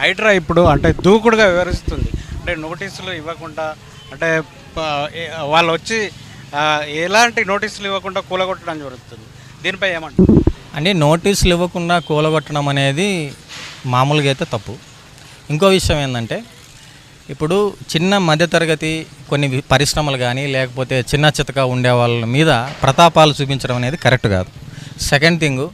హైడ్రా ఇప్పుడు అంటే దూకుడుగా వివరిస్తుంది. అంటే నోటీసులు ఇవ్వకుండా అంటే వాళ్ళు వచ్చి ఎలాంటి నోటీసులు ఇవ్వకుండా కూలగొట్టడం జరుగుతుంది. దీనిపై ఏమంటారు? అంటే నోటీసులు ఇవ్వకుండా కూలగొట్టడం అనేది మామూలుగా అయితే తప్పు. ఇంకో విషయం ఏంటంటే ఇప్పుడు చిన్న మధ్యతరగతి కొన్ని పరిశ్రమలు కానీ లేకపోతే చిన్న చితక ఉండే వాళ్ళ మీద ప్రతాపాలు చూపించడం అనేది కరెక్ట్ కాదు. సెకండ్ థింగ్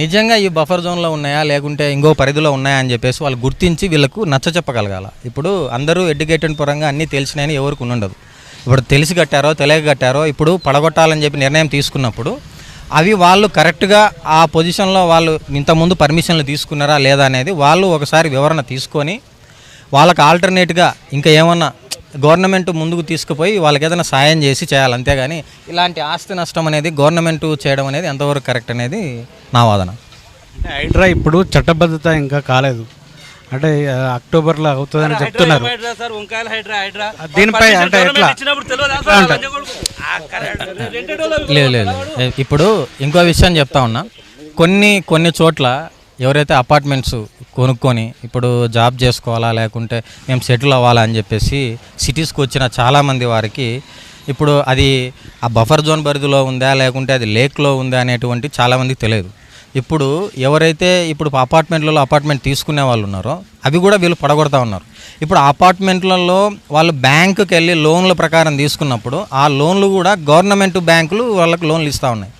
నిజంగా ఈ బఫర్ జోన్లో ఉన్నాయా? లేకుంటే ఇంకో పరిధిలో ఉన్నాయా అని చెప్పేసి వాళ్ళు గుర్తించి వీళ్ళకు నచ్చ చెప్పగలగాల. ఇప్పుడు అందరూ ఎడ్యుకేటెడ్ పరంగా అన్నీ తెలిసినాయని ఎవరికి ఉండదు ఇప్పుడు తెలిసి కట్టారో తెలియక కట్టారో ఇప్పుడు పడగొట్టాలని చెప్పి నిర్ణయం తీసుకున్నప్పుడు అవి వాళ్ళు కరెక్ట్గా ఆ పొజిషన్లో వాళ్ళు ఇంతకుముందు పర్మిషన్లు తీసుకున్నారా లేదా అనేది వాళ్ళు ఒకసారి వివరణ తీసుకొని వాళ్ళకి ఆల్టర్నేట్గా ఇంకా ఏమన్నా గవర్నమెంట్ ముందుకు తీసుకుపోయి వాళ్ళకి ఏదైనా సాయం చేసి చేయాలి అంతేగాని ఇలాంటి ఆస్తి నష్టం అనేది గవర్నమెంట్ చేయడం అనేది ఎంతవరకు కరెక్ట్ అనేది నా వాదన. హైడ్రా ఇప్పుడు చట్టబద్ధత ఇంకా కాలేదు. అంటే ఆ, అక్టోబర్లో అవుతుందని చెప్తున్నారు. దీనిపై అంటే ఎట్లా? లేదు. ఇప్పుడు ఇంకో విషయం చెప్తా ఉన్నా. కొన్ని కొన్ని చోట్ల ఎవరైతే అపార్ట్మెంట్స్ కొనుక్కొని ఇప్పుడు జాబ్ చేసుకోవాలా లేకుంటే మేము సెటిల్ అవ్వాలా అని చెప్పేసి సిటీస్కి వచ్చిన చాలామంది వారికి ఇప్పుడు అది ఆ బఫర్ జోన్ పరిధిలో ఉందా లేకుంటే అది లేక్లో ఉందా అనేటువంటి చాలామందికి తెలియదు. ఇప్పుడు ఎవరైతే ఇప్పుడు అపార్ట్మెంట్లలో అపార్ట్మెంట్ తీసుకునే వాళ్ళు ఉన్నారో అవి కూడా వీళ్ళు పడగొడతా ఉన్నారు. ఇప్పుడు అపార్ట్మెంట్లలో వాళ్ళు బ్యాంకుకి వెళ్ళి లోన్ల ప్రకారం తీసుకున్నప్పుడు ఆ లోన్లు కూడా గవర్నమెంట్ బ్యాంకులు వాళ్ళకి లోన్లు ఇస్తూ ఉన్నాయి.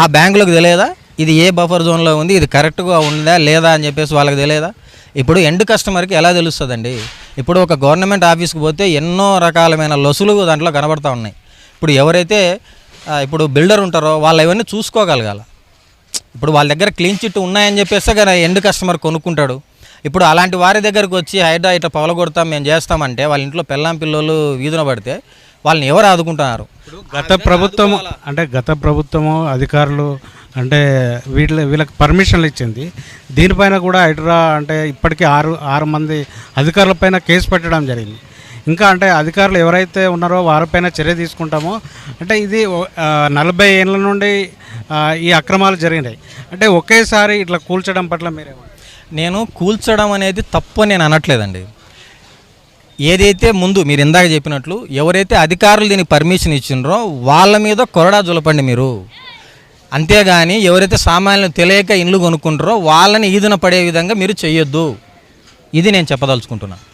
ఆ బ్యాంకులకు తెలియదా? ఇది ఏ బఫర్ జోన్లో ఉంది? ఇది కరెక్ట్గా ఉందా? లేదా అని చెప్పేసి వాళ్ళకి తెలియదా? ఇప్పుడు ఎండ్ కస్టమర్కి ఎలా తెలుస్తుందండి? ఇప్పుడు ఒక గవర్నమెంట్ ఆఫీస్కి పోతే ఎన్నో రకాలమైన లొసులు దాంట్లో కనబడతా ఉన్నాయి. ఇప్పుడు ఎవరైతే ఇప్పుడు బిల్డర్ ఉంటారో వాళ్ళు ఇవన్నీ చూసుకోగలగాల. ఇప్పుడు వాళ్ళ దగ్గర క్లీన్ చిట్ ఉన్నాయని చెప్పేస్తే కానీ ఎండ్ కస్టమర్ కొనుక్కుంటాడు. ఇప్పుడు అలాంటి వారి దగ్గరకు వచ్చి హైడ్రా ఇట్లా పగలగొడతాం మేము చేస్తామంటే వాళ్ళ ఇంట్లో పెళ్ళాం పిల్లలు వీధున పడితే వాళ్ళని ఎవరు ఆదుకుంటున్నారు? గత ప్రభుత్వం అంటే గత ప్రభుత్వము అధికారులు అంటే వీళ్ళ వీళ్ళకి పర్మిషన్లు ఇచ్చింది. దీనిపైన కూడా హైడ్రా అంటే ఇప్పటికీ ఆరు ఆరు మంది అధికారులపైన కేసు పెట్టడం జరిగింది. ఇంకా అంటే అధికారులు ఎవరైతే ఉన్నారో వారిపైన చర్య తీసుకుంటామో అంటే ఇది నలభై ఏళ్ళ నుండి ఈ అక్రమాలు జరిగినాయి. అంటే ఒకేసారి ఇట్లా కూల్చడం పట్ల మీరేమో నేను కూల్చడం అనేది తప్పు నేను అనట్లేదండి. ఏదైతే ముందు మీరు ఇందాక చెప్పినట్లు ఎవరైతే అధికారులు దీనికి పర్మిషన్ ఇచ్చిండ్రో వాళ్ళ మీద కొరడా జులపండి మీరు. అంతేగాని ఎవరైతే సామాన్యులు తెలియక ఇండ్లు కొనుక్కుంటారో వాళ్ళని ఈదున పడే విధంగా మీరు చేయొద్దు. ఇది నేను చెప్పదలుచుకుంటున్నాను